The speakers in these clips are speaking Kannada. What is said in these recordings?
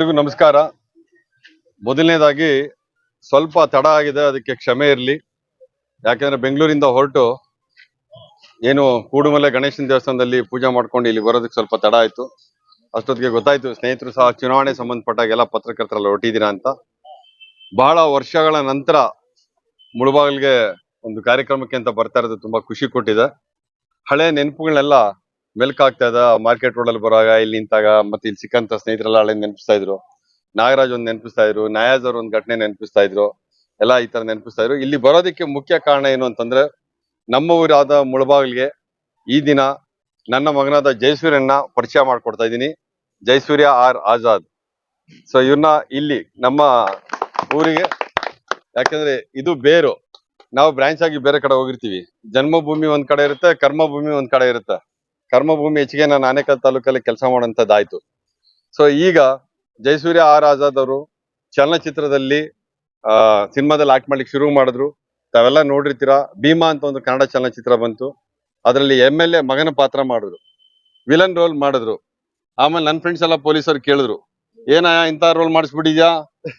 ಎಲ್ರಿಗೂ ನಮಸ್ಕಾರ. ಮೊದಲನೇದಾಗಿ ಸ್ವಲ್ಪ ತಡ ಆಗಿದೆ, ಅದಕ್ಕೆ ಕ್ಷಮೆ ಇರಲಿ. ಯಾಕೆಂದ್ರೆ ಬೆಂಗಳೂರಿಂದ ಹೊರಟು ಏನು ಕೂಡುಮಲೆ ಗಣೇಶನ ದೇವಸ್ಥಾನದಲ್ಲಿ ಪೂಜೆ ಮಾಡ್ಕೊಂಡು ಇಲ್ಲಿ ಬರೋದಕ್ಕೆ ಸ್ವಲ್ಪ ತಡ ಆಯ್ತು. ಅಷ್ಟೊತ್ತಿಗೆ ಗೊತ್ತಾಯ್ತು, ಸ್ನೇಹಿತರು ಸಹ ಚುನಾವಣೆ ಸಂಬಂಧಪಟ್ಟಾಗ ಎಲ್ಲ ಪತ್ರಕರ್ತರೆಲ್ಲ ಹೊರಟಿದ್ದೀರಾ ಅಂತ. ಬಹಳ ವರ್ಷಗಳ ನಂತರ ಮುಳುಬಾಗಿಲಿಗೆ ಒಂದು ಕಾರ್ಯಕ್ರಮಕ್ಕೆ ಅಂತ ಬರ್ತಾ ಇರೋದು ತುಂಬಾ ಖುಷಿ ಕೊಟ್ಟಿದೆ. ಹಳೆ ನೆನಪುಗಳನ್ನೆಲ್ಲ ಮೆಲ್ಕಾಗ್ತಾ ಇದ್ದ ಮಾರ್ಕೆಟ್ ರೋಡ್ ಅಲ್ಲಿ ಬರುವಾಗ ಇಲ್ಲಿ ನಿಂತಾಗ ಮತ್ತೆ ಇಲ್ಲಿ ಸಿಕ್ಕಂತ ಸ್ನೇಹಿತರೆಲ್ಲ ಹಳೆ ನೆನಪಿಸ್ತಾ ಇದ್ರು. ನಾಗರಾಜ್ ಒಂದ್ ನೆನಪಿಸ್ತಾ ಇದ್ರು, ನಯಾಜ್ ಅವ್ರ ಒಂದ್ ಘಟನೆ ನೆನಪಿಸ್ತಾ ಇದ್ರು, ಎಲ್ಲ ಈ ತರ ನೆನಪಿಸ್ತಾ ಇದ್ರು. ಇಲ್ಲಿ ಬರೋದಕ್ಕೆ ಮುಖ್ಯ ಕಾರಣ ಏನು ಅಂತಂದ್ರೆ, ನಮ್ಮ ಊರಾದ ಮುಳಬಾಗಿಲ್ಗೆ ಈ ದಿನ ನನ್ನ ಮಗನಾದ ಜಯಸೂರ್ಯನ್ನ ಪರಿಚಯ ಮಾಡ್ಕೊಡ್ತಾ ಇದ್ದೀನಿ. ಜಯಸೂರ್ಯ ಆರ್ ಆಜಾದ್. ಸೊ ಇವ್ರನ್ನ ಇಲ್ಲಿ ನಮ್ಮ ಊರಿಗೆ, ಯಾಕಂದ್ರೆ ಇದು ಬೇರು. ನಾವು ಬ್ರಾಂಚ್ ಆಗಿ ಬೇರೆ ಕಡೆ ಹೋಗಿರ್ತೀವಿ. ಜನ್ಮಭೂಮಿ ಒಂದ್ ಕಡೆ ಇರುತ್ತೆ, ಕರ್ಮಭೂಮಿ ಒಂದ್ ಕಡೆ ಇರುತ್ತೆ. ಕರ್ಮಭೂಮಿ ಹೆಚ್ಚಿಗೆ ನಾನು ಆನೇಕಲ್ ತಾಲೂಕಲ್ಲಿ ಕೆಲಸ ಮಾಡೋಂಥದ್ದಾಯ್ತು ಸೊ ಈಗ ಜಯಸೂರ್ಯ ಆರ್ ಆಜಾದ್ ಅವರು ಚಲನಚಿತ್ರದಲ್ಲಿ, ಆ, ಸಿನಿಮಾದಲ್ಲಿ ಆಕ್ಟ್ ಮಾಡ್ಲಿಕ್ಕೆ ಶುರು ಮಾಡಿದ್ರು. ತಾವೆಲ್ಲ ನೋಡಿರ್ತೀರಾ, ಭೀಮಾ ಅಂತ ಒಂದು ಕನ್ನಡ ಚಲನಚಿತ್ರ ಬಂತು. ಅದರಲ್ಲಿ ಎಂ ಎಲ್ ಎ ಮಗನ ಪಾತ್ರ ಮಾಡಿದ್ರು. ವಿಲನ್ ರೋಲ್ ಮಾಡಿದ್ರು. ಆಮೇಲೆ ನನ್ನ ಫ್ರೆಂಡ್ಸ್ ಎಲ್ಲ ಪೊಲೀಸರು ಕೇಳಿದ್ರು, ಏನ ಇಂತ ರೋಲ್ ಮಾಡಿಸ್ಬಿಟ್ಟಿದ್ಯಾ?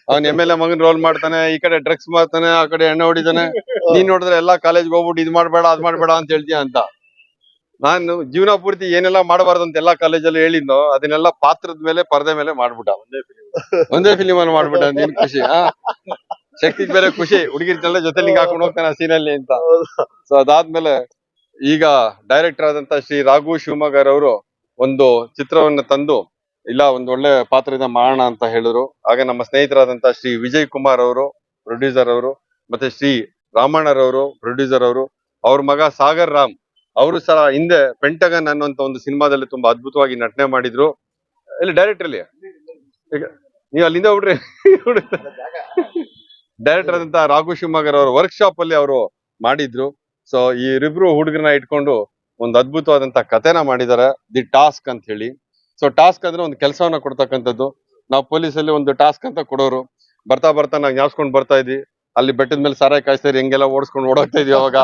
ಅವ್ನ್ ಎಂ ಎಲ್ ಎ ಮಗನ್ ರೋಲ್ ಮಾಡ್ತಾನೆ, ಈ ಕಡೆ ಡ್ರಗ್ಸ್ ಮಾಡ್ತಾನೆ ಆ ಕಡೆ ಎಣ್ಣೆ ಹೊಡಿತಾನೆ. ನೀನ್ ನೋಡಿದ್ರೆ ಎಲ್ಲಾ ಕಾಲೇಜ್ಗೆ ಹೋಗ್ಬಿಟ್ಟು ಇದ್ ಮಾಡ್ಬೇಡ, ಅದ್ ಮಾಡ್ಬೇಡ ಅಂತ ಹೇಳ್ತೀಯ ಅಂತ. ನಾನು ಜೀವನ ಪೂರ್ತಿ ಏನೆಲ್ಲ ಮಾಡಬಾರ್ದು ಅಂತ ಎಲ್ಲಾ ಕಾಲೇಜಲ್ಲಿ ಹೇಳಿದ್ನೋ ಅದನ್ನೆಲ್ಲ ಪಾತ್ರದ ಮೇಲೆ ಪರದೆ ಮೇಲೆ ಮಾಡ್ಬಿಟ್ಟ. ಒಂದೇ ಫಿಲಿಮ್ ಅಲ್ಲಿ ಮಾಡ್ಬಿಟ್ಟ ನೀನ್ ಖುಷಿ ಆ? ಶಕ್ತಿ ಬೇರೆ ಖುಷಿ ಹುಡುಗಿರ್ನೆಲ್ಲ ಜೊತೆ ಹಿಂಗ್ ಹಾಕೊಂಡು ಹೋಗ್ತಾನೆ ಅಲ್ಲಿ ಅಂತ. ಸೊ ಅದಾದ್ಮೇಲೆ ಈಗ ಡೈರೆಕ್ಟರ್ ಆದಂತ ಶ್ರೀ ರಾಘು ಶಿವಮೊಗ್ಗರ್ ಅವರು ಒಂದು ಚಿತ್ರವನ್ನ ತಂದು ಇಲ್ಲ ಒಂದ್ ಒಳ್ಳೆ ಪಾತ್ರದಿಂದ ಮಾಡೋಣ ಅಂತ ಹೇಳಿದ್ರು. ಹಾಗೆ ನಮ್ಮ ಸ್ನೇಹಿತರಾದಂತ ಶ್ರೀ ವಿಜಯ್ ಕುಮಾರ್ ಅವರು ಪ್ರೊಡ್ಯೂಸರ್ ಅವರು ಮತ್ತೆ ಶ್ರೀ ರಾಮಣ್ಣರವರು ಪ್ರೊಡ್ಯೂಸರ್ ಅವರು ಅವ್ರ ಮಗ ಸಾಗರ್ ರಾಮ್. ಅವರು ಸಹ ಹಿಂದೆ ಪೆಂಟಗನ್ ಅನ್ನುವಂತ ಒಂದು ಸಿನಿಮಾದಲ್ಲಿ ತುಂಬಾ ಅದ್ಭುತವಾಗಿ ನಟನೆ ಮಾಡಿದ್ರು. ಇಲ್ಲಿ ಡೈರೆಕ್ಟರ್ ಅಲ್ಲಿ ಈಗ ನೀವು ಅಲ್ಲಿಂದ ಹೋಗ್ರಿ ಡೈರೆಕ್ಟರ್ ಆದಂತ ರಾಘು ಶಿವಮೊಗ್ಗರ್ ಅವರ ವರ್ಕ್ಶಾಪ್ ಅಲ್ಲಿ ಅವರು ಮಾಡಿದ್ರು. ಸೊ ಈ ರಿಬ್ರು ಹುಡುಗರನ್ನ ಇಟ್ಕೊಂಡು ಒಂದು ಅದ್ಭುತವಾದಂತ ಕಥೆನ ಮಾಡಿದ್ದಾರೆ. ದಿ ಟಾಸ್ಕ್ ಅಂತ ಹೇಳಿ. ಸೊ ಟಾಸ್ಕ್ ಅಂದ್ರೆ ಒಂದು ಕೆಲಸವನ್ನ ಕೊಡ್ತಕ್ಕಂಥದ್ದು. ನಾವು ಪೊಲೀಸ್ ಅಲ್ಲಿ ಒಂದು ಟಾಸ್ಕ್ ಅಂತ ಕೊಡೋರು. ಬರ್ತಾ ಬರ್ತಾ ನಾವು ಜ್ಞಾಪಿಸ್ಕೊಂಡು ಬರ್ತಾ ಇದ್ವಿ. ಅಲ್ಲಿ ಬೆಟ್ಟದ ಮೇಲೆ ಸಾರಾಯಿ ಕಾಯಿಸ್ತಾ ಇದ್ರು ಹೆಂಗೆಲ್ಲ ಓಡಿಸ್ಕೊಂಡು ಓಡೋಗ್ತಾ ಇದ್ವಿ ಅವಾಗ.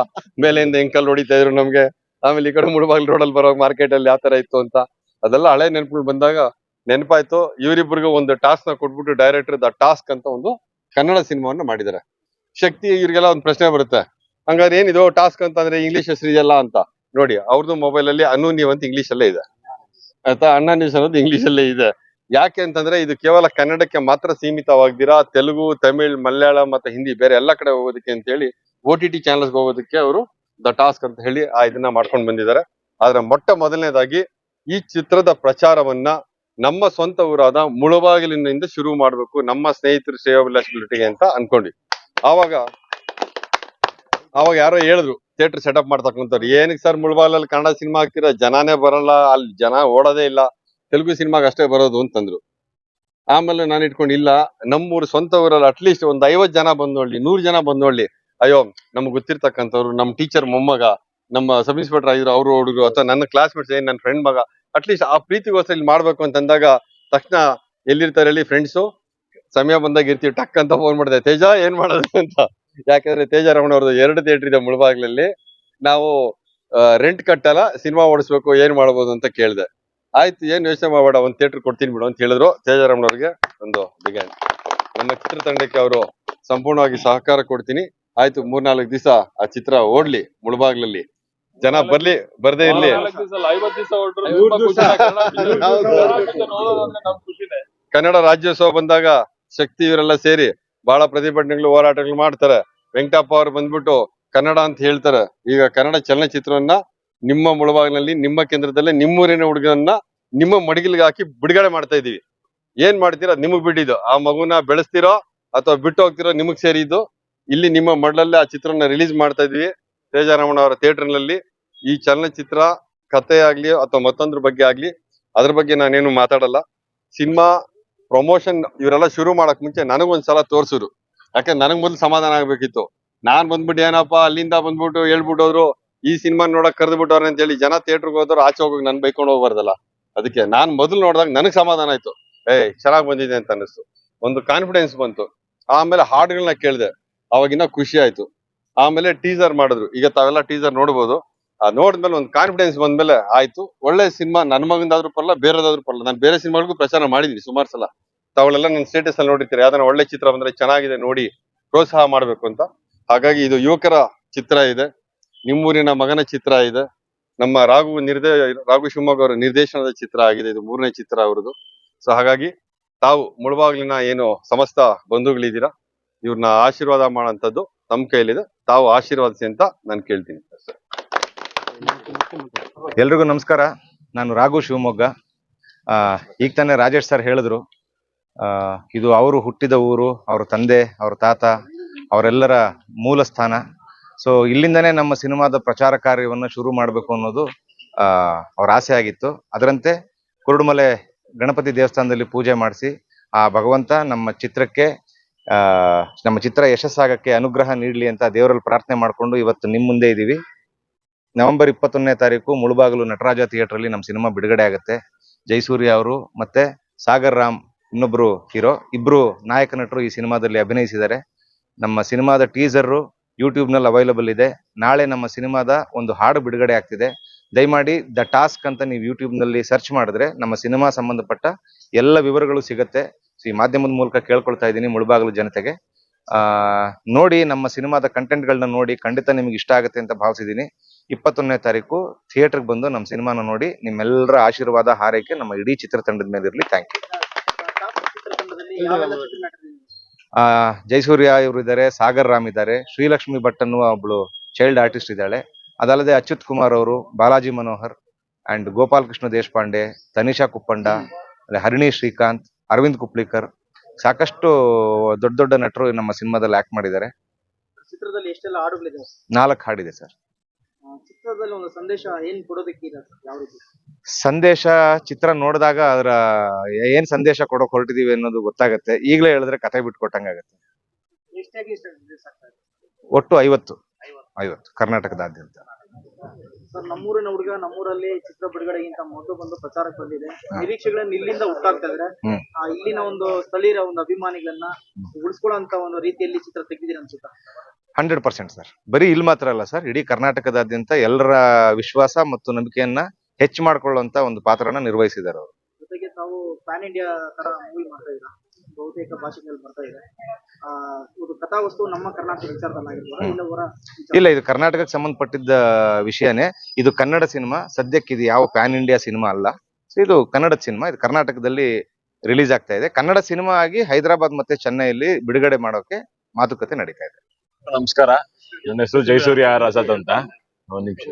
ಮೇಲೆಯಿಂದ ಹೆಂಕಲ್ ಹೊಡಿತಾ ಇದ್ರು ನಮ್ಗೆ. ಆಮೇಲೆ ಈ ಕಡೆ ರೋಡ್ ಅಲ್ಲಿ ಬರೋ ಮಾರ್ಕೆಟ್ ಅಲ್ಲಿ ಯಾವ ತರ ಇತ್ತು ಅಂತ. ಅದೆಲ್ಲ ಹಳೆ ನೆನಪುಗಳು ಬಂದಾಗ ನೆನಪಾಯ್ತು. ಇವರಿಬ್ಬರಿಗೂ ಒಂದು ಟಾಸ್ಕ್ನ ಕೊಟ್ಬಿಟ್ಟು ಡೈರೆಕ್ಟರ್ ದ ಟಾಸ್ಕ್ ಅಂತ ಒಂದು ಕನ್ನಡ ಸಿನಿಮಾವನ್ನ ಮಾಡಿದ್ದಾರೆ. ಶಕ್ತಿ, ಇವ್ರಿಗೆಲ್ಲ ಒಂದು ಪ್ರಶ್ನೆ ಬರುತ್ತೆ. ಹಂಗಾದ್ರೆ ಏನಿದು ಟಾಸ್ಕ್ ಅಂತ ಅಂದ್ರೆ ಇಂಗ್ಲಿಷ್ ಹೆಸರು ಇದೆಯಲ್ಲ ಅಂತ. ನೋಡಿ ಅವ್ರದ್ದು ಮೊಬೈಲ್ ಅಲ್ಲಿ ಅನು ನೀವು ಅಂತ ಇಂಗ್ಲಿಷ್ ಅಲ್ಲೇ ಇದೆ. ಆಯ್ತಾ? ಅಣ್ಣ ನ್ಯೂಸ್ ಅನ್ನೋದು ಇಂಗ್ಲಿಷ್ ಅಲ್ಲೇ ಇದೆ. ಯಾಕೆ ಅಂತಂದ್ರೆ ಇದು ಕೇವಲ ಕನ್ನಡಕ್ಕೆ ಮಾತ್ರ ಸೀಮಿತವಾಗ್ದಿರಾ ತೆಲುಗು, ತಮಿಳ್, ಮಲಯಾಳಂ ಮತ್ತೆ ಹಿಂದಿ ಬೇರೆ ಎಲ್ಲಾ ಕಡೆ ಹೋಗೋದಕ್ಕೆ ಅಂತ ಹೇಳಿ ಓ ಟಿ ಟಿ ಚಾನಲ್ಸ್ ಹೋಗೋದಕ್ಕೆ ಅವರು ದ ಟಾಸ್ಕ್ ಅಂತ ಹೇಳಿ ಆ ಇದನ್ನ ಮಾಡ್ಕೊಂಡು ಬಂದಿದ್ದಾರೆ. ಆದ್ರೆ ಮೊಟ್ಟ ಮೊದಲನೇದಾಗಿ ಈ ಚಿತ್ರದ ಪ್ರಚಾರವನ್ನ ನಮ್ಮ ಸ್ವಂತ ಊರಾದ ಮುಳಬಾಗಿಲಿನಿಂದ ಶುರು ಮಾಡ್ಬೇಕು, ನಮ್ಮ ಸ್ನೇಹಿತರು ಸೇವಾಭಿಲಾಷಿಗಳಿಗೆ ಅಂತ ಅನ್ಕೊಂಡ್ವಿ. ಆವಾಗ ಅವಾಗ ಯಾರೋ ಹೇಳಿದ್ರು, ಥಿಯೇಟರ್ ಸೆಟಪ್ ಮಾಡ್ತಕ್ಕಂಥವ್ರು, ಏನಕ್ಕೆ ಸರ್ ಮುಳಬಾಗಿಲಲ್ಲಿ ಕನ್ನಡ ಸಿನಿಮಾ ಹಾಕ್ತೀರಾ? ಜನಾನೇ ಬರಲ್ಲ, ಅಲ್ಲಿ ಜನ ಓಡೋದೇ ಇಲ್ಲ, ತೆಲುಗು ಸಿನಿಮಾಗೆ ಅಷ್ಟೇ ಬರೋದು ಅಂತಂದ್ರು. ಆಮೇಲೆ ನಾನು ಇಟ್ಕೊಂಡು, ಇಲ್ಲ, ನಮ್ಮೂರು ಸ್ವಂತ ಊರಲ್ಲಿ ಅಟ್ಲೀಸ್ಟ್ ಒಂದು ಐವತ್ ಜನ ಬಂದ್ ನೋಡ್ಲಿ, ನೂರ್ ಜನ ಬಂದ್ ನೋಡ್ಲಿ ಅಯ್ಯೋ, ನಮ್ಗೆ ಗೊತ್ತಿರ್ತಕ್ಕಂಥವ್ರು ನಮ್ಮ ಟೀಚರ್ ಮೊಮ್ಮಗ, ನಮ್ಮ ಸಬ್ ಇನ್ಸ್ಪೆಕ್ಟರ್ ಆಗಿದ್ರು ಅವ್ರು ಹುಡುಗರು ಅಥವಾ ನನ್ನ ಕ್ಲಾಸ್ಮೇಟ್ಸ್ ಏನ್ ನನ್ನ ಫ್ರೆಂಡ್ ಮಗ ಅಟ್ಲೀಸ್ಟ್ ಆ ಪ್ರೀತಿಗೋಸ್ಕರ ಇಲ್ಲಿ ಮಾಡ್ಬೇಕು ಅಂತಂದಾಗ ತಕ್ಷಣ ಎಲ್ಲಿರ್ತಾರೆ ಹೇಳಿ ಫ್ರೆಂಡ್ಸು ಸಮಯ ಬಂದಾಗ ಇರ್ತೀವಿ, ಟಕ್ ಅಂತ ಫೋನ್ ಮಾಡಿದೆ, ತೇಜ, ಏನ್ ಮಾಡೋದು ಅಂತ? ಯಾಕಂದ್ರೆ ತೇಜ ರಮಣ ಅವ್ರದ್ದು ಎರಡು ಥಿಯೇಟರ್ ಇದೆ ಮುಳಬಾಗ್ಲಲ್ಲಿ. ನಾವು ರೆಂಟ್ ಕಟ್ಟಲ್ಲ ಸಿನಿಮಾ ಓಡಿಸ್ಬೇಕು, ಏನ್ ಮಾಡ್ಬೋದು ಅಂತ ಕೇಳಿದೆ. ಆಯ್ತು, ಏನ್ ಯೋಚನೆ ಮಾಡಬೇಡ, ಒಂದ್ ಥಿಯೇಟರ್ ಕೊಡ್ತೀನಿ ಬಿಡು ಅಂತ ಹೇಳಿದ್ರು. ತೇಜಾರಾಮನ್ ಅವ್ರಿಗೆ ಒಂದು ಬಿಗನ್ ನನ್ನ ಚಿತ್ರತಂಡಕ್ಕೆ ಅವರು ಸಂಪೂರ್ಣವಾಗಿ ಸಹಕಾರ ಕೊಡ್ತೀನಿ. ಆಯ್ತು ಮೂರ್ನಾಲ್ಕು ದಿವಸ ಆ ಚಿತ್ರ ಓಡ್ಲಿ ಮುಳಬಾಗ್ಲಲ್ಲಿ. ಜನ ಬರ್ಲಿ ಬರ್ದೇ ಇರ್ಲಿ. ಕನ್ನಡ ರಾಜ್ಯೋತ್ಸವ ಬಂದಾಗ ಶಕ್ತಿ ಇವರೆಲ್ಲ ಸೇರಿ ಬಹಳ ಪ್ರತಿಭಟನೆಗಳು ಹೋರಾಟಗಳು ಮಾಡ್ತಾರೆ. ವೆಂಕಟಪ್ಪ ಅವ್ರು ಬಂದ್ಬಿಟ್ಟು ಕನ್ನಡ ಅಂತ ಹೇಳ್ತಾರೆ. ಈಗ ಕನ್ನಡ ಚಲನಚಿತ್ರವನ್ನ ನಿಮ್ಮ ಮುಳಬಾಗಿಲಿನಲ್ಲಿ ನಿಮ್ಮ ಕೇಂದ್ರದಲ್ಲೇ ನಿಮ್ಮೂರಿನ ಹುಡುಗನ್ನ ನಿಮ್ಮ ಮಡಿಗಿಲ್ಗೆ ಹಾಕಿ ಬಿಡುಗಡೆ ಮಾಡ್ತಾ ಇದೀವಿ ಏನ್ ಮಾಡ್ತೀರಾ? ನಿಮಗ್ ಬಿಟ್ಟಿದ್ದು. ಆ ಮಗುನ ಬೆಳೆಸ್ತಿರೋ ಅಥವಾ ಬಿಟ್ಟು ಹೋಗ್ತಿರೋ ನಿಮಗ್ ಸೇರಿದ್ದು. ಇಲ್ಲಿ ನಿಮ್ಮ ಮಡ್ಲಲ್ಲಿ ಆ ಚಿತ್ರನ ರಿಲೀಸ್ ಮಾಡ್ತಾ ಇದೀವಿ ತೇಜಾರಾಮಣ್ಣ ಅವರ ಥಿಯೇಟರ್ನಲ್ಲಿ ಈ ಚಲನಚಿತ್ರ ಕಥೆ ಆಗ್ಲಿ ಅಥವಾ ಮತ್ತೊಂದ್ರ ಬಗ್ಗೆ ಆಗ್ಲಿ, ಅದ್ರ ಬಗ್ಗೆ ನಾನೇನು ಮಾತಾಡಲ್ಲ. ಸಿನಿಮಾ, ಪ್ರಮೋಷನ್ ಇವರೆಲ್ಲ ಶುರು ಮಾಡಕ್ ಮುಂಚೆ ನನಗೊಂದ್ಸಲ ತೋರ್ಸಿದ್ರು. ಯಾಕೆ, ನನಗ್ ಮೊದ್ಲು ಸಮಾಧಾನ ಆಗ್ಬೇಕಿತ್ತು. ನಾನ್ ಬಂದ್ಬಿಟ್ಟು ಏನಪ್ಪ, ಅಲ್ಲಿಂದ ಬಂದ್ಬಿಟ್ಟು ಹೇಳ್ಬಿಟ್ಟು ಹೋದ್ರು ಈ ಸಿನಿಮಾ ನೋಡಕ್ ಕರೆದ್ಬಿಟ್ಟವ್ರೆ ಅಂತ ಹೇಳಿ ಜನ ಥಿಯೇಟರ್ಗೆ ಹೋದ್ರು ಆಚೆ ಹೋಗೋಕೆ ನನ್ ಬೈಕೊಂಡು ಹೋಗ್ಬಾರ್ದಲ್ಲ. ಅದಕ್ಕೆ ನಾನ್ ಮೊದಲು ನೋಡಿದಾಗ ನನಗ್ ಸಮಾಧಾನ ಆಯ್ತು. ಏಯ್, ಚೆನ್ನಾಗ್ ಬಂದಿದೆ ಅಂತ ಅನ್ನಿಸ್ತು. ಒಂದು ಕಾನ್ಫಿಡೆನ್ಸ್ ಬಂತು. ಆಮೇಲೆ ಹಾಡುಗಳನ್ನ ಕೇಳಿದೆ. ಅವಾಗಿನ್ನ ಖುಷಿ ಆಯ್ತು. ಆಮೇಲೆ ಟೀಸರ್ ಮಾಡಿದ್ರು. ಈಗ ತಾವೆಲ್ಲ ಟೀಸರ್ ನೋಡ್ಬೋದು. ಆ, ನೋಡಿದ್ಮೇಲೆ ಒಂದು ಕಾನ್ಫಿಡೆನ್ಸ್ ಬಂದ್ಮೇಲೆ ಆಯ್ತು. ಒಳ್ಳೆ ಸಿನಿಮಾ ನನ್ನ ಮಗಂದಾದ್ರೂ ಪರಲ್ಲ ಬೇರೆದಾದ್ರೂ ಪರಲ್ಲ ನಾನು ಬೇರೆ ಸಿನಿಮಾಗಳಿಗೂ ಪ್ರಚಾರ ಮಾಡಿದೀನಿ ಸುಮಾರು ಸಲ. ತಾವಳೆಲ್ಲ ನನ್ನ ಸ್ಟೇಟಸ್ ಅಲ್ಲಿ ನೋಡಿರ್ತೀರಿ. ಯಾವ್ದಾರ ಒಳ್ಳೆ ಚಿತ್ರ ಬಂದ್ರೆ ಚೆನ್ನಾಗಿದೆ ನೋಡಿ ಪ್ರೋತ್ಸಾಹ ಮಾಡ್ಬೇಕು ಅಂತ. ಹಾಗಾಗಿ ಇದು ಯುವಕರ ಚಿತ್ರ ಇದೆ. ನಿಮ್ಮೂರಿನ ಮಗನ ಚಿತ್ರ ಇದೆ. ನಮ್ಮ ರಾಘು ನಿರ್ದೇ, ರಾಘು ಶಿವಮೊಗ್ಗ ಅವರ ನಿರ್ದೇಶನದ ಚಿತ್ರ ಆಗಿದೆ. ಇದು ಮೂರನೇ ಚಿತ್ರ ಅವರದು ಸೊ ಹಾಗಾಗಿ ತಾವು ಮುಳುಬಾಗ್ಲಿನ ಏನು ಸಮಸ್ತ ಬಂಧುಗಳಿದ್ದೀರಾ? ಇವ್ರನ್ನ ಆಶೀರ್ವಾದ ಮಾಡೋಂಥದ್ದು ತಮ್ಮ ಕೈಲಿದೆ ತಾವು ಆಶೀರ್ವಾದಿಸಿ ಅಂತ ನಾನು ಕೇಳ್ತೀನಿ. ಎಲ್ರಿಗೂ ನಮಸ್ಕಾರ. ನಾನು ರಾಘು ಶಿವಮೊಗ್ಗ. ಈಗ ತಾನೇ ರಾಜೇಶ್ ಸರ್ ಹೇಳಿದ್ರು ಇದು ಅವರು ಹುಟ್ಟಿದ ಊರು, ಅವ್ರ ತಂದೆ, ಅವ್ರ ತಾತ, ಅವರೆಲ್ಲರ ಮೂಲ ಸ್ಥಾನ. ಸೊ ಇಲ್ಲಿಂದನೇ ನಮ್ಮ ಸಿನಿಮಾದ ಪ್ರಚಾರ ಕಾರ್ಯವನ್ನು ಶುರು ಮಾಡಬೇಕು ಅನ್ನೋದು ಅವ್ರ ಆಸೆ ಆಗಿತ್ತು. ಅದರಂತೆ ಕುರುಡುಮಲೆ ಗಣಪತಿ ದೇವಸ್ಥಾನದಲ್ಲಿ ಪೂಜೆ ಮಾಡಿಸಿ, ಆ ಭಗವಂತ ನಮ್ಮ ಚಿತ್ರಕ್ಕೆ ನಮ್ಮ ಚಿತ್ರ ಯಶಸ್ಸಾಗಕ್ಕೆ ಅನುಗ್ರಹ ನೀಡಲಿ ಅಂತ ದೇವರಲ್ಲಿ ಪ್ರಾರ್ಥನೆ ಮಾಡಿಕೊಂಡು ಇವತ್ತು ನಿಮ್ಮ ಮುಂದೆ ಇದ್ದೀವಿ ನವೆಂಬರ್ ಇಪ್ಪತ್ತೊಂದನೇ ತಾರೀಕು ಮುಳುಬಾಗಲು ನಟರಾಜ ಥಿಯೇಟರ್ ಅಲ್ಲಿ ನಮ್ಮ ಸಿನಿಮಾ ಬಿಡುಗಡೆ ಆಗುತ್ತೆ. ಜೈಸೂರ್ಯ ಅವರು ಮತ್ತೆ ಸಾಗರ್ ರಾಮ್ ಇನ್ನೊಬ್ರು ಹೀರೋ, ಇಬ್ರು ನಾಯಕ ನಟರು ಈ ಸಿನಿಮಾದಲ್ಲಿ ಅಭಿನಯಿಸಿದ್ದಾರೆ. ನಮ್ಮ ಸಿನಿಮಾದ ಟೀಸರ್ ಯೂಟ್ಯೂಬ್ನಲ್ಲಿ ಅವೈಲಬಲ್ ಇದೆ. ನಾಳೆ ನಮ್ಮ ಸಿನಿಮಾದ ಒಂದು ಹಾಡು ಬಿಡುಗಡೆ ಆಗ್ತಿದೆ. ದಯಮಾಡಿ ದ ಟಾಸ್ಕ್ ಅಂತ ನೀವು ಯೂಟ್ಯೂಬ್ನಲ್ಲಿ ಸರ್ಚ್ ಮಾಡಿದ್ರೆ ನಮ್ಮ ಸಿನಿಮಾ ಸಂಬಂಧಪಟ್ಟ ಎಲ್ಲ ವಿವರಗಳು ಸಿಗುತ್ತೆ. ಈ ಮಾಧ್ಯಮದ ಮೂಲಕ ಕೇಳ್ಕೊಳ್ತಾ ಇದ್ದೀನಿ ಮುಳುಬಾಗಿಲು ಜನತೆಗೆ. ಆ, ನೋಡಿ ನಮ್ಮ ಸಿನಿಮಾದ ಕಂಟೆಂಟ್ಗಳನ್ನ ನೋಡಿ, ಖಂಡಿತ ನಿಮ್ಗೆ ಇಷ್ಟ ಆಗುತ್ತೆ ಅಂತ ಭಾವಿಸಿದ್ದೀನಿ. ಇಪ್ಪತ್ತೊಂದನೇ ತಾರೀಕು ಥಿಯೇಟರ್ಗೆ ಬಂದು ನಮ್ಮ ಸಿನಿಮಾನ ನೋಡಿ, ನಿಮ್ಮೆಲ್ಲರ ಆಶೀರ್ವಾದ, ಹಾರೈಕೆ ನಮ್ಮ ಇಡೀ ಚಿತ್ರತಂಡದ ಮೇಲೆ ಇರಲಿ ಥ್ಯಾಂಕ್ ಯು. ಜಯಸೂರ್ಯ ಇವರು ಇದ್ದಾರೆ, ಸಾಗರ್ ರಾಮ್ ಇದ್ದಾರೆ, ಶ್ರೀಲಕ್ಷ್ಮಿ ಭಟ್ ಅನ್ನುವ ಒಬ್ಳು ಚೈಲ್ಡ್ ಆರ್ಟಿಸ್ಟ್ ಇದ್ದಾಳೆ. ಅದಲ್ಲದೆ ಅಚ್ಯುತ್ ಕುಮಾರ್ ಅವರು, ಬಾಲಾಜಿ ಮನೋಹರ್, ಅಂಡ್ ಗೋಪಾಲ್ ಕೃಷ್ಣ ದೇಶಪಾಂಡೆ, ತನಿಷಾ ಕುಪ್ಪಂಡ ಹರಿಣಿ ಶ್ರೀಕಾಂತ್ ಅರವಿಂದ್ ಕುಪ್ಲಿಕರ್. ಸಾಕಷ್ಟು ದೊಡ್ಡ ದೊಡ್ಡ ನಟರು ನಮ್ಮ ಸಿನಿಮಾದಲ್ಲಿ ಆಕ್ಟ್ ಮಾಡಿದ್ದಾರೆ. ಚಿತ್ರದಲ್ಲಿ ಎಷ್ಟೆಲ್ಲ ಹಾಡುಗಳಿದೆ ನಾಲ್ಕು ಹಾಡಿದೆ ಸರ್. ಚಿತ್ರದಲ್ಲಿ ಒಂದು ಸಂದೇಶ ಏನ್ ಕೊಡೋದಕ್ಕಿದೆ ಯಾವ ರೀತಿ? ಸಂದೇಶ ಚಿತ್ರ ನೋಡಿದಾಗ ಅದರ ಏನ್ ಸಂದೇಶ ಕೊಡೋಕ್ ಹೊರಟಿದೀವಿ ಅನ್ನೋದು ಗೊತ್ತಾಗತ್ತೆ. ಈಗಲೇ ಹೇಳಿದ್ರೆ ಕತೆ ಬಿಟ್ಕೊಟ್ಟಂಗಾಗತ್ತೆ ಎಷ್ಟಾಗಿ ಇಷ್ಟ ರಿಲೀಸ್ ಆಗ್ತಾ ಇದೆ ಒಟ್ಟು ಐವತ್ತು. ಐವತ್ತು. ಕರ್ನಾಟಕದಾದ್ಯಂತ. ಸರ್ ನಮ್ಮೂರಿನ ಹುಡುಗ ನಮ್ಮೂರಲ್ಲಿ ಚಿತ್ರ ಬಿಡುಗಡೆಗಿಂತ ಮೊದಲು ಬಂದು ಪ್ರಚಾರಕ್ಕೆ ಬಂದಿದೆ. ನಿರೀಕ್ಷೆಗಳನ್ನ ಇಲ್ಲಿಂದ ಹುಟ್ಟಾಗ್ತಾ ಇದ್ರೆ. ಆ ಇಲ್ಲಿನ ಒಂದು ಸ್ಥಳೀಯರ ಒಂದು ಅಭಿಮಾನಿಗಳನ್ನ ಉಳಿಸ್ಕೊಳ್ಳೋಂತ ಒಂದು ರೀತಿಯಲ್ಲಿ ಚಿತ್ರ ತೆಗೆದಿರ ಅನ್ಸುತ್ತಾ? Hundred percent sir. ಬರೀ ಇಲ್ಲಿ ಮಾತ್ರ ಅಲ್ಲ ಸರ್ ಇಡೀ ಕರ್ನಾಟಕದಾದ್ಯಂತ ಎಲ್ಲರ ವಿಶ್ವಾಸ ಮತ್ತು ನಂಬಿಕೆಯನ್ನ ಹೆಚ್ಚು ಮಾಡ್ಕೊಳ್ಳುವಂತ ಒಂದು ಪಾತ್ರನ ನಿರ್ವಹಿಸಿದ್ದಾರೆ ಅವರು. ಜೊತೆಗೆ ತಾವು ಪ್ಯಾನ್ ಇಂಡಿಯಾ ತರ ಮೂವಿ ಮಾಡ್ತಾ ಇದ್ದೀರಾ? ಬಹುತೇಕ ಭಾಷೆಗಳಲ್ಲಿ ಬರ್ತಾ ಇದೆ. ಆ ಇದು ಕಥಾವಸ್ತು ನಮ್ಮ ಕರ್ನಾಟಕ ವಿಚಾರದಲ್ಲಾಗಿರ್ಬೋದು ಇಲ್ಲ ಹೊರ ಇಲ್ಲ ಇದು ಕರ್ನಾಟಕಕ್ಕೆ ಸಂಬಂಧಪಟ್ಟಿದ್ದ ವಿಷಯನೇ. ಇದು ಕನ್ನಡ ಸಿನಿಮಾ. ಸದ್ಯಕ್ಕೆ ಇದು ಯಾವ ಪ್ಯಾನ್ ಇಂಡಿಯಾ ಸಿನಿಮಾ ಅಲ್ಲ. So ಇದು ಕನ್ನಡ ಸಿನಿಮಾ. ಇದು ಕರ್ನಾಟಕದಲ್ಲಿ ರಿಲೀಸ್ ಆಗ್ತಾ ಇದೆ. ಕನ್ನಡ ಸಿನಿಮಾ ಆಗಿ ಹೈದರಾಬಾದ್ ಮತ್ತೆ ಚೆನ್ನೈಯಲ್ಲಿ ಬಿಡುಗಡೆ ಮಾಡೋಕೆ ಮಾತುಕತೆ ನಡೀತಾ ಇದೆ. ನಮಸ್ಕಾರ. ನನ್ನ ಹೆಸರು ಜಯಸೂರ್ಯ ಆರ್ ಆಜಾದ್ ಅಂತ. ಒಂದ್ ನಿಮಿಷ.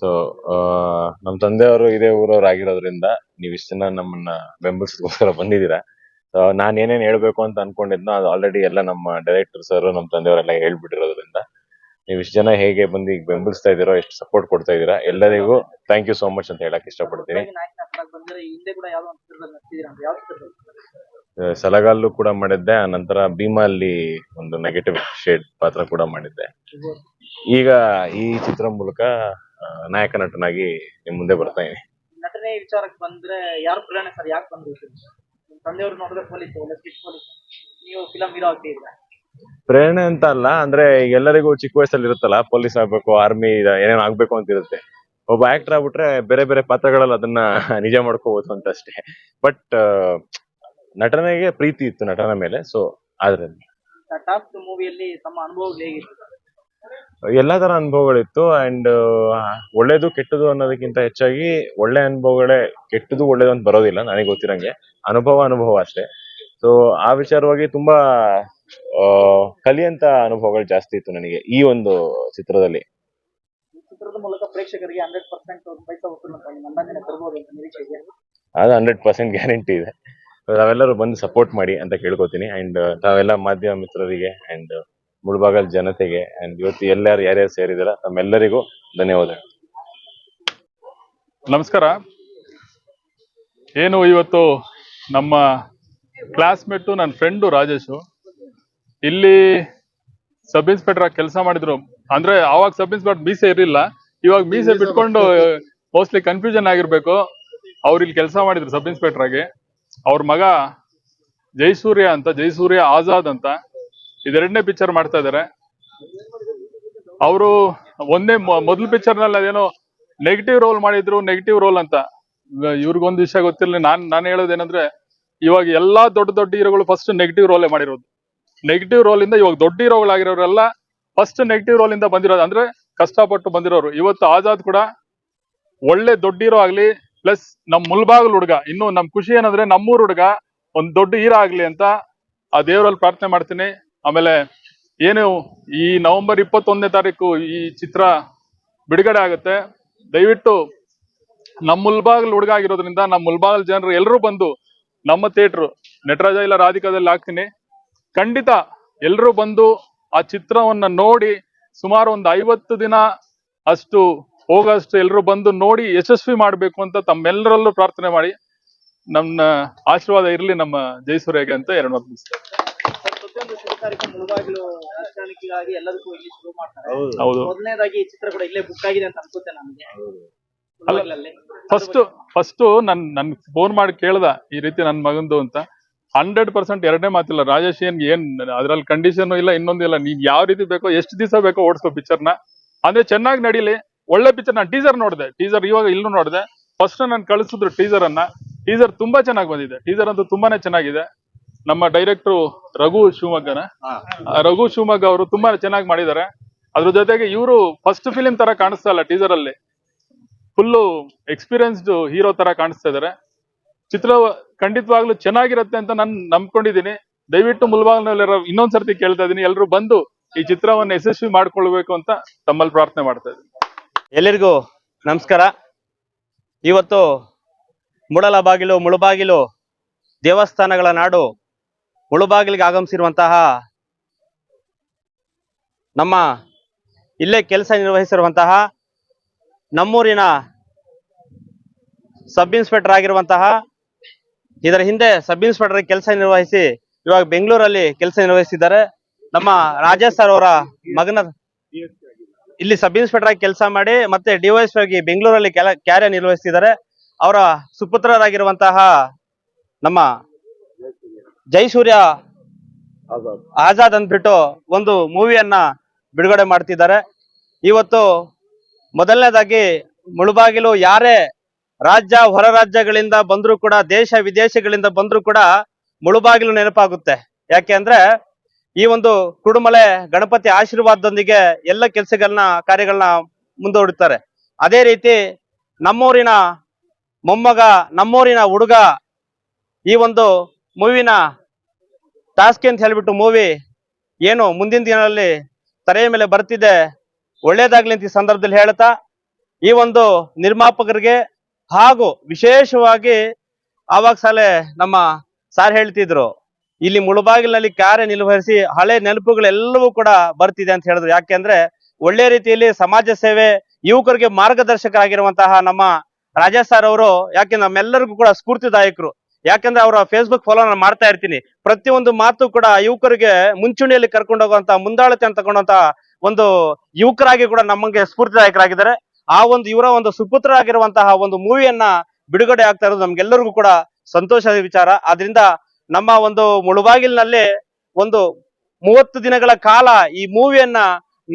ಸೊ ನಮ್ ತಂದೆಯವರು ಇದೇ ಊರವ್ರು ಆಗಿರೋದ್ರಿಂದ ನೀವು ಇಷ್ಟ ಜನ ನಮ್ಮನ್ನ ಬೆಂಬಲಿಸೋಸ್ಕರ ಬಂದಿದ್ದೀರಾ. ಸೊ ನಾನು ಏನೇನ್ ಹೇಳ್ಬೇಕು ಅಂತ ಅನ್ಕೊಂಡಿದ್ನೋ ಅದು ಆಲ್ರೆಡಿ ಎಲ್ಲ ನಮ್ಮ ಡೈರೆಕ್ಟರ್ ಸರ್ ನಮ್ಮ ತಂದೆಯವರೆಲ್ಲ ಹೇಳ್ಬಿಟ್ಟಿರೋದ್ರಿಂದ ನೀವು ಇಷ್ಟ ಜನ ಹೇಗೆ ಬಂದು ಈಗ ಬೆಂಬಲಿಸ್ತಾ ಇದೀರೋ ಎಷ್ಟು ಸಪೋರ್ಟ್ ಕೊಡ್ತಾ ಇದೀರಾ ಎಲ್ಲರಿಗೂ ಥ್ಯಾಂಕ್ ಯು ಸೋ ಮಚ್ ಅಂತ ಹೇಳಕ್ ಇಷ್ಟಪಡ್ತೀನಿ. ಸಲಗಾಲು ಕೂಡ ಮಾಡಿದ್ದೆ, ಆ ನಂತರ ಭೀಮಾ ಅಲ್ಲಿ ಒಂದು ನೆಗೆಟಿವ್ ಶೇಡ್ ಪಾತ್ರ ಕೂಡ ಮಾಡಿದ್ದೆ. ಈಗ ಈ ಚಿತ್ರ ಮೂಲಕ ನಾಯಕ ನಟನಾಗಿ ನಿಮ್ ಮುಂದೆ ಬರ್ತಾ ಇದೀನಿ ನಟನೆ ವಿಚಾರಕ್ಕೆ ಬಂದ್ರೆ ಯಾರು ಪ್ರೇರಣೆ ಸರ್? ಯಾಕೆ ಬಂದ್ರು ನಿಮ್ ತಂದೆಯವ್ರು ನೋಡಿದ್ರೆ ಪೊಲೀಸ್ ಒಳ್ಳೆ ಪೊಲೀಸ್ ನೀವು ಫಿಲಂ ಹೀರೋ ಆಗ್ತಿದ್ದೀರಾ ಪ್ರೇರಣೆ ಅಂತ ಅಲ್ಲ ಅಂದ್ರೆ ಎಲ್ಲರಿಗೂ ಚಿಕ್ಕ ವಯಸ್ಸಲ್ಲಿ ಇರುತ್ತಲ್ಲ ಪೊಲೀಸ್ ಆಗ್ಬೇಕು ಆರ್ಮಿ ಏನೇನು ಆಗ್ಬೇಕು ಅಂತ ಇರುತ್ತೆ ಒಬ್ಬ ಆಕ್ಟರ್ ಆಗ್ಬಿಟ್ರೆ ಬೇರೆ ಬೇರೆ ಪಾತ್ರಗಳಲ್ಲಿ ಅದನ್ನ ನಿಜ ಮಾಡ್ಕೋಬಹುದು ಅಂತ ಅಷ್ಟೇ. ಬಟ್ ನಟನೆಗೆ ಪ್ರೀತಿ ಇತ್ತು ನಟನ ಮೇಲೆ ಸೊ ಆದ್ರಿಂದ ಟಾಪ್ ಮೂವಿಯಲ್ಲಿ ತಮ್ಮ ಅನುಭವ ಹೇಗಿತ್ತು? ಎಲ್ಲಾ ತರ ಅನುಭವಗಳಿತ್ತು. ಅಂಡ್ ಒಳ್ಳೇದು ಕೆಟ್ಟದು ಅನ್ನೋದಕ್ಕಿಂತ ಹೆಚ್ಚಾಗಿ ಒಳ್ಳೆ ಅನುಭವಗಳೇ ಕೆಟ್ಟದು ಒಳ್ಳೇದು ಅಂತ ಬರೋದಿಲ್ಲ ನನಗೆ ಗೊತ್ತಿರಂಗೆ. ಅನುಭವ ಅನುಭವ ಅಷ್ಟೇ. ಸೊ ಆ ವಿಚಾರವಾಗಿ ತುಂಬಾ ಕಲಿಯಂತ ಅನುಭವಗಳು ಜಾಸ್ತಿ ಇತ್ತು ನನಗೆ ಈ ಒಂದು ಚಿತ್ರದಲ್ಲಿ. ಪ್ರೇಕ್ಷಕರಿಗೆ ಹಂಡ್ರೆಡ್ ಪರ್ಸೆಂಟ್ ಅದು ಹಂಡ್ರೆಡ್ ಪರ್ಸೆಂಟ್ ಗ್ಯಾರಂಟಿ ಇದೆ. ತಾವೆಲ್ಲರೂ ಬಂದು ಸಪೋರ್ಟ್ ಮಾಡಿ ಅಂತ ಕೇಳ್ಕೊತೀನಿ. ಅಂಡ್ ತಾವೆಲ್ಲ ಮಾಧ್ಯಮ ಮಿತ್ರರಿಗೆ ಅಂಡ್ ಮುಳುಬಾಗಲ್ ಜನತೆಗೆ ಅಂಡ್ ಇವತ್ತು ಎಲ್ಲರೂ ಯಾರ್ಯಾರು ಸೇರಿದಾರ ತಮ್ಮೆಲ್ಲರಿಗೂ ಧನ್ಯವಾದಗಳು. ನಮಸ್ಕಾರ. ಏನು ಇವತ್ತು ನಮ್ಮ ಕ್ಲಾಸ್ಮೇಟು ನನ್ನ ಫ್ರೆಂಡು ರಾಜೇಶು ಇಲ್ಲಿ ಸಬ್ ಇನ್ಸ್ಪೆಕ್ಟರ್ ಆಗಿ ಕೆಲಸ ಮಾಡಿದ್ರು. ಅಂದ್ರೆ ಅವಾಗ ಸಬ್ ಇನ್ಸ್ಪೆಕ್ಟರ್ ಮೀಸೆ ಇರಲಿಲ್ಲ ಇವಾಗ ಮೀಸೆ ಬಿಟ್ಕೊಂಡು ಮೋಸ್ಟ್ಲಿ ಕನ್ಫ್ಯೂಷನ್ ಆಗಿರ್ಬೇಕು. ಅವ್ರು ಇಲ್ಲಿ ಕೆಲಸ ಮಾಡಿದ್ರು ಸಬ್ ಇನ್ಸ್ಪೆಕ್ಟರ್ ಆಗಿ. ಅವ್ರ ಮಗ ಜೈಸೂರ್ಯ ಅಂತ ಜೈಸೂರ್ಯ ಆಜಾದ್ ಅಂತ. ಇದೆರಡನೇ ಪಿಕ್ಚರ್ ಮಾಡ್ತಾ ಇದ್ದಾರೆ. ಅವರು ಒಂದೇ ಮೊದಲ ಪಿಕ್ಚರ್ನಲ್ಲಿ ಅದೇನೋ ನೆಗೆಟಿವ್ ರೋಲ್ ಮಾಡಿದ್ರು ನೆಗೆಟಿವ್ ರೋಲ್ ಅಂತ. ಇವ್ರಿಗೊಂದು ವಿಷಯ ಗೊತ್ತಿರಲಿ, ನಾನ್, ನಾನು ಹೇಳೋದೇನಂದ್ರೆ, ಇವಾಗ ಎಲ್ಲಾ ದೊಡ್ಡ ದೊಡ್ಡ ಹೀರೋಗಳು ಫಸ್ಟ್ ನೆಗೆಟಿವ್ ರೋಲೇ ಮಾಡಿರೋದು. ನೆಗೆಟಿವ್ ರೋಲ್ ಇಂದ ಇವಾಗ ದೊಡ್ಡ ಹೀರೋಗಳಾಗಿರೋರೆಲ್ಲ ಫಸ್ಟ್ ನೆಗೆಟಿವ್ ರೋಲ್ ಇಂದ ಬಂದಿರೋದು. ಅಂದ್ರೆ ಕಷ್ಟಪಟ್ಟು ಬಂದಿರೋರು. ಇವತ್ತು ಆಜಾದ್ ಕೂಡ ಒಳ್ಳೆ ದೊಡ್ಡ ಹೀರೋ ಆಗ್ಲಿ ಪ್ಲಸ್ ನಮ್ ಮುಲ್ಬಾಗಲ್ ಹುಡುಗ, ಇನ್ನು ನಮ್ ಖುಷಿ ಏನಂದ್ರೆ ನಮ್ಮೂರ್ ಹುಡುಗ ಒಂದ್ ದೊಡ್ಡ ಹೀರೋ ಆಗ್ಲಿ ಅಂತ ಆ ದೇವರಲ್ಲಿ ಪ್ರಾರ್ಥನೆ ಮಾಡ್ತೀನಿ. ಆಮೇಲೆ ಏನು ಈ ನವೆಂಬರ್ ಇಪ್ಪತ್ತೊಂದನೇ ತಾರೀಕು ಈ ಚಿತ್ರ ಬಿಡುಗಡೆ ಆಗುತ್ತೆ. ದಯವಿಟ್ಟು ನಮ್ಮ ಮುಲ್ಬಾಗಲ್ ಹುಡುಗ ಆಗಿರೋದ್ರಿಂದ ನಮ್ಮ ಮುಲ್ಬಾಗಲ್ ಜನರು ಎಲ್ಲರೂ ಬಂದು ನಮ್ಮ ಥಿಯೇಟ್ರು ನಟರಾಜ ಇಲ್ಲ, ರಾಧಿಕಾದಲ್ಲಿ ಹಾಕ್ತೀನಿ. ಖಂಡಿತ ಎಲ್ಲರೂ ಬಂದು ಆ ಚಿತ್ರವನ್ನ ನೋಡಿ ಸುಮಾರು ಒಂದು ಐವತ್ತು ದಿನ ಅಷ್ಟು, ಹೋಗಷ್ಟು ಎಲ್ಲರೂ ಬಂದು ನೋಡಿ ಯಶಸ್ವಿ ಮಾಡಬೇಕು ಅಂತ ತಮ್ಮೆಲ್ಲರಲ್ಲೂ ಪ್ರಾರ್ಥನೆ ಮಾಡಿ. ನಮ್ಮ ಆಶೀರ್ವಾದ ಇರಲಿ ನಮ್ಮ ಜಯಸೂರ್ಯಗೆ ಅಂತ ಎರಡು ಮಾತು ಕಾರ್ಯಕ್ರಮ ಮುಳುಬಾಗಿಲು ವಿಶ್ರಾಂತಿಗಾಗಿ ಎಲ್ಲದಕ್ಕೂ ಇಲ್ಲಿ ಶುರು ಮಾಡ್ತಾರೆ. ಹೌದು. ಮೊದಲನೇದಾಗಿ ಈ ಚಿತ್ರ ಕೂಡ ಇಲ್ಲೇ ಬುಕ್ ಆಗಿದೆ ಅಂತ ಅನ್ಸುತ್ತೆ ನನಗೆ ಮುಳುಬಾಗಿಲಲ್ಲಿ. ಫಸ್ಟ್ ಫಸ್ಟ್ ನನ್ ನನ್ ಫೋನ್ ಮಾಡಿ ಕೇಳ್ದ ಈ ರೀತಿ ನನ್ ಮಗಂದು ಅಂತ. ಹಂಡ್ರೆಡ್ ಪರ್ಸೆಂಟ್ ಎರಡನೇ ಮಾತಿಲ್ಲ. ರಾಜೇಶ್ ಏನ್ ಏನ್ ಅದ್ರಲ್ಲಿ ಕಂಡೀಷನ್ ಇಲ್ಲ ಇನ್ನೊಂದು ಇಲ್ಲ. ನೀನ್ ಯಾವ ರೀತಿ ಬೇಕೋ ಎಷ್ಟು ದಿವಸ ಬೇಕೋ ಓಡಿಸೋ ಪಿಕ್ಚರ್ನ ಅಂದ್ರೆ ಚೆನ್ನಾಗಿ ನಡೀಲಿ. ಒಳ್ಳೆ ಪಿಕ್ಚರ್ ನಾನು ಟೀಸರ್ ನೋಡಿದೆ. ಟೀಸರ್ ಇವಾಗ ಇಲ್ಲೂ ನೋಡಿದೆ. ಫಸ್ಟ್ ನಾನು ಕಳಿಸಿದ್ರು ಟೀಸರ್ ಅನ್ನ. ಟೀಸರ್ ತುಂಬಾ ಚೆನ್ನಾಗಿ ಬಂದಿದೆ. ಟೀಸರ್ ಅಂತೂ ತುಂಬಾನೇ ಚೆನ್ನಾಗಿದೆ. ನಮ್ಮ ಡೈರೆಕ್ಟ್ರು ರಘು ಶಿವಮೊಗ್ಗನ. ರಘು ಶಿವಮೊಗ್ಗ ಅವರು ತುಂಬಾ ಚೆನ್ನಾಗಿ ಮಾಡಿದ್ದಾರೆ. ಅದ್ರ ಜೊತೆಗೆ ಇವರು ಫಸ್ಟ್ ಫಿಲಿಮ್ ತರ ಕಾಣಿಸ್ತಾ ಇಲ್ಲ ಟೀಸರ್ ಅಲ್ಲಿ. ಫುಲ್ಲು ಎಕ್ಸ್ಪೀರಿಯನ್ಸ್ಡ್ ಹೀರೋ ತರ ಕಾಣಿಸ್ತಾ ಇದ್ದಾರೆ ಚಿತ್ರ ಖಂಡಿತವಾಗ್ಲೂ ಚೆನ್ನಾಗಿರುತ್ತೆ ಅಂತ ನಾನು ನಂಬ್ಕೊಂಡಿದ್ದೀನಿ. ದಯವಿಟ್ಟು ಮುಲ್ಬಾಗ್ನಲ್ಲಿರೋ ಇನ್ನೊಂದ್ಸರ್ತಿ ಕೇಳ್ತಾ ಇದ್ದೀನಿ. ಎಲ್ಲರೂ ಬಂದು ಈ ಚಿತ್ರವನ್ನು ಯಶಸ್ವಿ ಮಾಡ್ಕೊಳ್ಬೇಕು ಅಂತ ತಮ್ಮಲ್ಲಿ ಪ್ರಾರ್ಥನೆ ಮಾಡ್ತಾ ಇದ್ದೀನಿ. ಎಲ್ಲರಿಗೂ ನಮಸ್ಕಾರ. ಇವತ್ತು ಮುಡಲ ಬಾಗಿಲು ಮುಳುಬಾಗಿಲು ದೇವಸ್ಥಾನಗಳ ನಾಡು ಮುಳುಬಾಗಿಲಿಗೆ ಆಗಮಿಸಿರುವಂತಹ ನಮ್ಮ ಇಲ್ಲೇ ಕೆಲಸ ನಿರ್ವಹಿಸಿರುವಂತಹ ನಮ್ಮೂರಿನ ಸಬ್ ಇನ್ಸ್ಪೆಕ್ಟರ್ ಆಗಿರುವಂತಹ ಇದರ ಹಿಂದೆ ಸಬ್ ಇನ್ಸ್ಪೆಕ್ಟರ್ ಕೆಲಸ ನಿರ್ವಹಿಸಿ ಇವಾಗ ಬೆಂಗಳೂರಲ್ಲಿ ಕೆಲಸ ನಿರ್ವಹಿಸಿದ್ದಾರೆ. ನಮ್ಮ ರಾಜೇಶ್ ಸರ್ ಅವರ ಮಗನ ಇಲ್ಲಿ ಸಬ್ ಇನ್ಸ್ಪೆಕ್ಟರ್ ಆಗಿ ಕೆಲಸ ಮಾಡಿ ಮತ್ತೆ ಡಿವೈಎಸ್ ಆಗಿ ಬೆಂಗಳೂರಲ್ಲಿ ಕೆಲ ಕಾರ್ಯ ಅವರ ಸುಪುತ್ರರಾಗಿರುವಂತಹ ನಮ್ಮ ಜೈಸೂರ್ಯ ಆಜಾದ್ ಅಂದ್ಬಿಟ್ಟು ಒಂದು ಮೂವಿಯನ್ನ ಬಿಡುಗಡೆ ಮಾಡ್ತಿದ್ದಾರೆ. ಇವತ್ತು ಮೊದಲನೇದಾಗಿ ಮುಳುಬಾಗಿಲು ಯಾರೇ ರಾಜ್ಯ ಹೊರ ರಾಜ್ಯಗಳಿಂದ ಬಂದ್ರು ಕೂಡ ದೇಶ ವಿದೇಶಗಳಿಂದ ಬಂದ್ರು ಕೂಡ ಮುಳುಬಾಗಿಲು ನೆನಪಾಗುತ್ತೆ. ಯಾಕೆ ಅಂದ್ರೆ ಈ ಒಂದು ಕುಡುಮಲೆ ಗಣಪತಿ ಆಶೀರ್ವಾದದೊಂದಿಗೆ ಎಲ್ಲ ಕೆಲಸಗಳನ್ನ ಕಾರ್ಯಗಳನ್ನ ಮುಂದೂಡುತ್ತಾರೆ. ಅದೇ ರೀತಿ ನಮ್ಮೂರಿನ ಮೊಮ್ಮಗ ನಮ್ಮೂರಿನ ಹುಡುಗ ಈ ಒಂದು ಮೂವಿನ ಟಾಸ್ಕ್ ಅಂತ ಹೇಳ್ಬಿಟ್ಟು ಮೂವಿ ಏನು ಮುಂದಿನ ದಿನಗಳಲ್ಲಿ ತರೆಯ ಮೇಲೆ ಬರ್ತಿದೆ. ಒಳ್ಳೇದಾಗ್ಲಿ ಅಂತ ಈ ಸಂದರ್ಭದಲ್ಲಿ ಹೇಳ್ತಾ ಈ ಒಂದು ನಿರ್ಮಾಪಕರಿಗೆ ಹಾಗೂ ವಿಶೇಷವಾಗಿ ಆವಾಗ ಸಾಲೆ ನಮ್ಮ ಸಾರ್ ಹೇಳ್ತಿದ್ರು, ಇಲ್ಲಿ ಮುಳುಬಾಗಿಲಿನಲ್ಲಿ ಕಾರ್ಯ ನಿರ್ವಹಿಸಿ ಹಳೆ ನೆನಪುಗಳೆಲ್ಲವೂ ಕೂಡ ಬರ್ತಿದೆ ಅಂತ ಹೇಳಿದ್ರು. ಯಾಕೆಂದ್ರೆ ಒಳ್ಳೆ ರೀತಿಯಲ್ಲಿ ಸಮಾಜ ಸೇವೆ, ಯುವಕರಿಗೆ ಮಾರ್ಗದರ್ಶಕರಾಗಿರುವಂತಹ ನಮ್ಮ ರಾಜಾ ಸರ್ ಅವರು, ಯಾಕೆ ನಮ್ಮೆಲ್ಲರಿಗೂ ಕೂಡ ಸ್ಫೂರ್ತಿದಾಯಕರು. ಯಾಕಂದ್ರೆ ಅವರ ಫೇಸ್ಬುಕ್ ಫಾಲೋ ನಾನು ಮಾಡ್ತಾ ಇರ್ತೀನಿ. ಪ್ರತಿಯೊಂದು ಮಾತು ಕೂಡ ಯುವಕರಿಗೆ ಮುಂಚೂಣಿಯಲ್ಲಿ ಕರ್ಕೊಂಡು ಹೋಗುವಂತ ಅಂತ ತಗೊಂಡಂತ ಒಂದು ಯುವಕರಾಗಿ ಕೂಡ ನಮಗೆ ಸ್ಫೂರ್ತಿದಾಯಕರಾಗಿದ್ದಾರೆ. ಆ ಒಂದು ಇವರ ಒಂದು ಸುಪುತ್ರರಾಗಿರುವಂತಹ ಒಂದು ಮೂವಿಯನ್ನ ಬಿಡುಗಡೆ ಆಗ್ತಾ ಇರೋದು ನಮ್ಗೆಲ್ಲರಿಗೂ ಕೂಡ ಸಂತೋಷದ ವಿಚಾರ. ಆದ್ರಿಂದ ನಮ್ಮ ಒಂದು ಮುಳುಬಾಗಿಲಿನಲ್ಲಿ ಒಂದು ಮೂವತ್ತು ದಿನಗಳ ಕಾಲ ಈ ಮೂವಿಯನ್ನ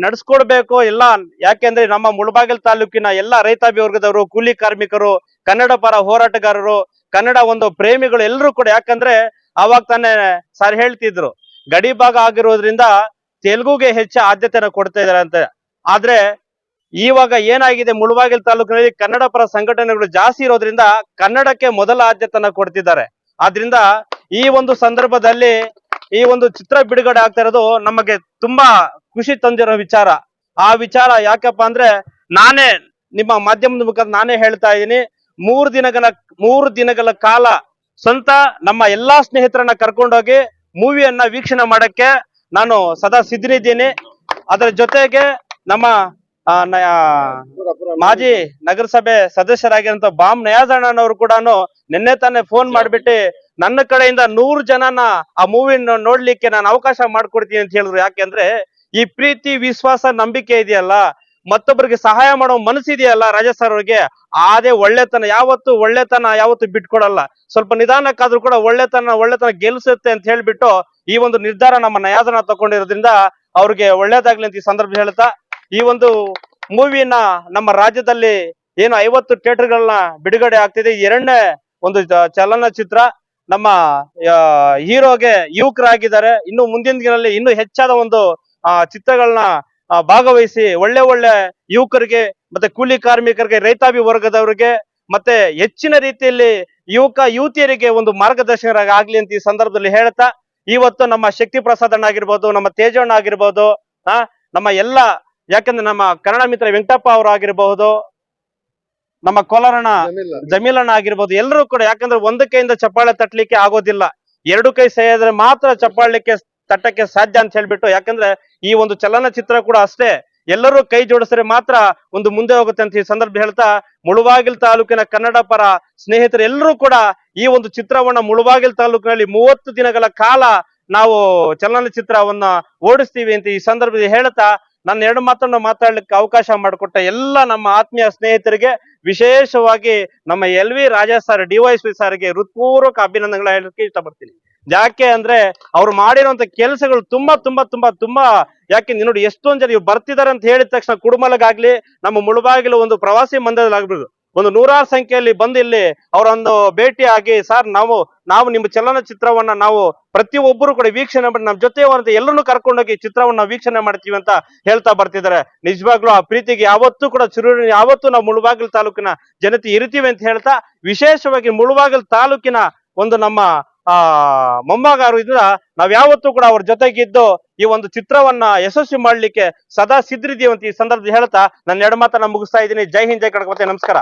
ನಡ್ಸ್ಕೊಡ್ಬೇಕು ಎಲ್ಲ ಯಾಕೆಂದ್ರೆ ನಮ್ಮ ಮುಳಬಾಗಿಲ್ ತಾಲೂಕಿನ ಎಲ್ಲ ರೈತಾಪಿ ವರ್ಗದವರು ಕೂಲಿ ಕಾರ್ಮಿಕರು, ಕನ್ನಡ ಪರ ಹೋರಾಟಗಾರರು, ಕನ್ನಡ ಒಂದು ಪ್ರೇಮಿಗಳು ಎಲ್ಲರೂ ಕೂಡ, ಯಾಕಂದ್ರೆ ಅವಾಗ ತಾನೇ ಸರ್ ಹೇಳ್ತಿದ್ರು, ಗಡಿ ಭಾಗ ಆಗಿರೋದ್ರಿಂದ ತೆಲುಗುಗೆ ಹೆಚ್ಚು ಆದ್ಯತೆನ ಕೊಡ್ತಾ ಇದಾರೆ ಅಂತ. ಆದ್ರೆ ಇವಾಗ ಏನಾಗಿದೆ, ಮುಳುಬಾಗಿಲು ತಾಲೂಕಿನಲ್ಲಿ ಕನ್ನಡ ಪರ ಸಂಘಟನೆಗಳು ಜಾಸ್ತಿ ಇರೋದ್ರಿಂದ ಕನ್ನಡಕ್ಕೆ ಮೊದಲ ಆದ್ಯತೆನ ಕೊಡ್ತಿದ್ದಾರೆ. ಆದ್ರಿಂದ ಈ ಒಂದು ಸಂದರ್ಭದಲ್ಲಿ ಈ ಒಂದು ಚಿತ್ರ ಬಿಡುಗಡೆ ಆಗ್ತಾ ಇರೋದು ನಮಗೆ ತುಂಬಾ ಖುಷಿ ತಂದಿರೋ ವಿಚಾರ. ಆ ವಿಚಾರ ಯಾಕಪ್ಪ ಅಂದ್ರೆ ನಾನೇ ನಿಮ್ಮ ಮಾಧ್ಯಮದ ಮುಖಾಂತರ ನಾನೇ ಹೇಳ್ತಾ ಇದ್ದೀನಿ. ಮೂರು ದಿನಗಳ ಮೂರು ದಿನಗಳ ಕಾಲ ಸ್ವಂತ ನಮ್ಮ ಎಲ್ಲಾ ಸ್ನೇಹಿತರನ್ನ ಕರ್ಕೊಂಡೋಗಿ ಮೂವಿಯನ್ನ ವೀಕ್ಷಣೆ ಮಾಡಕ್ಕೆ ನಾನು ಸದಾ ಸಿದ್ಧನಿದ್ದೀನಿ ಅದರ ಜೊತೆಗೆ ನಮ್ಮ ಮಾಜಿ ನಗರಸಭೆ ಸದಸ್ಯರಾಗಿರಂತ ಬಾಮ್ ನಯಾಜಣ್ಣನವರು ಕೂಡ ನಿನ್ನೆ ತಾನೇ ಫೋನ್ ಮಾಡ್ಬಿಟ್ಟು ನನ್ನ ಕಡೆಯಿಂದ ನೂರು ಜನನ ಆ ಮೂವಿನ ನೋಡ್ಲಿಕ್ಕೆ ನಾನು ಅವಕಾಶ ಮಾಡ್ಕೊಡ್ತೀನಿ ಅಂತ ಹೇಳಿದ್ರು. ಯಾಕೆಂದ್ರೆ ಈ ಪ್ರೀತಿ, ವಿಶ್ವಾಸ, ನಂಬಿಕೆ ಇದೆಯಲ್ಲ? ಮತ್ತೊಬ್ಬರಿಗೆ ಸಹಾಯ ಮಾಡೋ ಮನಸ್ಸಿದೆಯಲ್ಲ ರಾಜಾ ಸರ್ ಅವ್ರಿಗೆ? ಅದೇ ಒಳ್ಳೆತನ, ಯಾವತ್ತು ಒಳ್ಳೆತನ ಯಾವತ್ತು ಬಿಟ್ಕೊಡಲ್ಲ. ಸ್ವಲ್ಪ ನಿಧಾನಕ್ಕಾದ್ರೂ ಕೂಡ ಒಳ್ಳೆತನ ಒಳ್ಳೆತನ ಗೆಲ್ಲಿಸುತ್ತೆ ಅಂತ ಹೇಳ್ಬಿಟ್ಟು ಈ ಒಂದು ನಿರ್ಧಾರ ನಮ್ಮ ನಯಾದನ ತಗೊಂಡಿರೋದ್ರಿಂದ ಅವ್ರಿಗೆ ಒಳ್ಳೇದಾಗ್ಲಿ ಅಂತ ಈ ಸಂದರ್ಭ ಹೇಳ್ತಾ, ಈ ಒಂದು ಮೂವಿನ ನಮ್ಮ ರಾಜ್ಯದಲ್ಲಿ ಏನು ಐವತ್ತು ಥಿಯೇಟರ್ಗಳನ್ನ ಬಿಡುಗಡೆ ಆಗ್ತಿದೆ. ಎರಡನೇ ಒಂದು ಚಲನಚಿತ್ರ ನಮ್ಮ ಹೀರೋಗೆ ಯುವಕರಾಗಿದ್ದಾರೆ. ಇನ್ನು ಮುಂದಿನ ದಿನಗಳಲ್ಲಿ ಇನ್ನೂ ಹೆಚ್ಚಾದ ಒಂದು ಆ, ಚಿತ್ರಗಳನ್ನ ಭಾಗವಹಿಸಿ ಒಳ್ಳೆ ಒಳ್ಳೆ ಯುವಕರಿಗೆ ಮತ್ತೆ ಕೂಲಿ ಕಾರ್ಮಿಕರಿಗೆ ರೈತಾಭಿ ವರ್ಗದವರಿಗೆ ಮತ್ತೆ ಹೆಚ್ಚಿನ ರೀತಿಯಲ್ಲಿ ಯುವಕ ಯುವತಿಯರಿಗೆ ಒಂದು ಮಾರ್ಗದರ್ಶಕರಾಗಲಿ ಅಂತ ಈ ಸಂದರ್ಭದಲ್ಲಿ ಹೇಳ್ತಾ ಇವತ್ತು ನಮ್ಮ ಶಕ್ತಿ ಪ್ರಸಾದ್ ಅಣ್ಣ ಆಗಿರ್ಬೋದು ನಮ್ಮ ತೇಜಣ್ಣ ಆಗಿರ್ಬೋದು ಆ ನಮ್ಮ ಎಲ್ಲ ಯಾಕಂದ್ರೆ ನಮ್ಮ ಕನ್ನಡ ಮಿತ್ರ ವೆಂಕಟಪ್ಪ ಅವರು ಆಗಿರಬಹುದು ನಮ್ಮ ಕೋಲಾರಣ ಜಮೀಲಣ್ಣ ಆಗಿರ್ಬೋದು ಎಲ್ಲರೂ ಕೂಡ ಯಾಕಂದ್ರೆ ಒಂದು ಕೈಯಿಂದ ಚಪ್ಪಾಳೆ ತಟ್ಟಲಿಕ್ಕೆ ಆಗೋದಿಲ್ಲ. ಎರಡು ಕೈ ಸೇರಿದ್ರೆ ಮಾತ್ರ ಚಪ್ಪಾಳಲಿಕ್ಕೆ ತಟ್ಟಕ್ಕೆ ಸಾಧ್ಯ ಅಂತ ಹೇಳ್ಬಿಟ್ಟು, ಯಾಕಂದ್ರೆ ಈ ಒಂದು ಚಲನಚಿತ್ರ ಕೂಡ ಅಷ್ಟೇ. ಎಲ್ಲರೂ ಕೈ ಜೋಡಿಸಿದ್ರೆ ಮಾತ್ರ ಒಂದು ಮುಂದೆ ಹೋಗುತ್ತೆ ಅಂತ ಈ ಸಂದರ್ಭ ಹೇಳ್ತಾ, ಮುಳುವಾಗಿಲ್ ತಾಲೂಕಿನ ಕನ್ನಡ ಪರ ಸ್ನೇಹಿತರೆಲ್ಲರೂ ಕೂಡ ಈ ಒಂದು ಚಿತ್ರವನ್ನ ಮುಳುವಾಗಿಲ್ ತಾಲೂಕಿನಲ್ಲಿ ಮೂವತ್ತು ದಿನಗಳ ಕಾಲ ನಾವು ಚಲನಚಿತ್ರವನ್ನ ಓಡಿಸ್ತೀವಿ ಅಂತ ಈ ಸಂದರ್ಭದಲ್ಲಿ ಹೇಳ್ತಾ, ನನ್ನ ಎರಡು ಮಾತನ್ನು ಮಾತಾಡ್ಲಿಕ್ಕೆ ಅವಕಾಶ ಮಾಡಿಕೊಟ್ಟ ಎಲ್ಲ ನಮ್ಮ ಆತ್ಮೀಯ ಸ್ನೇಹಿತರಿಗೆ, ವಿಶೇಷವಾಗಿ ನಮ್ಮ L V Raja sir DYSP ಸರ್ಗೆ ಹೃತ್ಪೂರ್ವಕ ಅಭಿನಂದನೆಗಳ ಹೇಳಕ್ಕೆ ಇಷ್ಟಪಡ್ತೀನಿ. ಯಾಕೆ ಅಂದ್ರೆ ಅವ್ರು ಮಾಡಿರುವಂತ ಕೆಲಸಗಳು ತುಂಬಾ ತುಂಬಾ ತುಂಬಾ ತುಂಬಾ ಯಾಕೆ ನೋಡಿ ಎಷ್ಟೊಂದ್ ಜನ ಇವ್ರು ಬರ್ತಿದಾರೆ ಅಂತ ಹೇಳಿದ ತಕ್ಷಣ ಕುಡುಮಲಗಾಗ್ಲಿ, ನಮ್ಮ ಮುಳುಬಾಗಿಲು ಒಂದು ಪ್ರವಾಸಿ ಮಂದಿರದಾಗ್ಬೋದು ಒಂದು ನೂರಾರು ಸಂಖ್ಯೆಯಲ್ಲಿ ಬಂದು ಇಲ್ಲಿ ಅವರೊಂದು ಭೇಟಿ ಆಗಿ, ಸರ್ ನಾವು ನಾವು ನಿಮ್ಮ ಚಲನಚಿತ್ರವನ್ನ ನಾವು ಪ್ರತಿಯೊಬ್ಬರು ಕೂಡ ವೀಕ್ಷಣೆ ಮಾಡಿ, ನಮ್ಮ ಜೊತೆ ಎಲ್ಲರನ್ನು ಕರ್ಕೊಂಡೋಗಿ ಚಿತ್ರವನ್ನ ವೀಕ್ಷಣೆ ಮಾಡ್ತೀವಿ ಅಂತ ಹೇಳ್ತಾ ಬರ್ತಿದ್ದಾರೆ. ನಿಜವಾಗ್ಲೂ ಆ ಪ್ರೀತಿಗೆ ಯಾವತ್ತೂ ಕೂಡ ಚಿರು ಯಾವತ್ತೂ ನಾವು ಮುಳುಬಾಗಿಲು ತಾಲೂಕಿನ ಜನತೆ ಇರ್ತೀವಿ ಅಂತ ಹೇಳ್ತಾ, ವಿಶೇಷವಾಗಿ ಮುಳುಬಾಗಿಲು ತಾಲೂಕಿನ ಒಂದು ನಮ್ಮ ಆ ಮೊಮ್ಮಗಾರು ಇದ್ರ ನಾವ್ ಯಾವತ್ತೂ ಕೂಡ ಅವ್ರ ಜೊತೆಗಿದ್ದು ಈ ಒಂದು ಚಿತ್ರವನ್ನ ಯಶಸ್ವಿ ಮಾಡ್ಲಿಕ್ಕೆ ಸದಾ ಸಿದ್ರಿದೀವಿ ಅಂತ ಈ ಸಂದರ್ಭದಲ್ಲಿ ಹೇಳ್ತಾ ನನ್ನ ಎರಡು ಮಾತನ್ನ ಮುಗಿಸ್ತಾ ಇದ್ದೀನಿ. ಜೈ ಹಿಂದ್, ಜೈ ನಮಸ್ಕಾರ.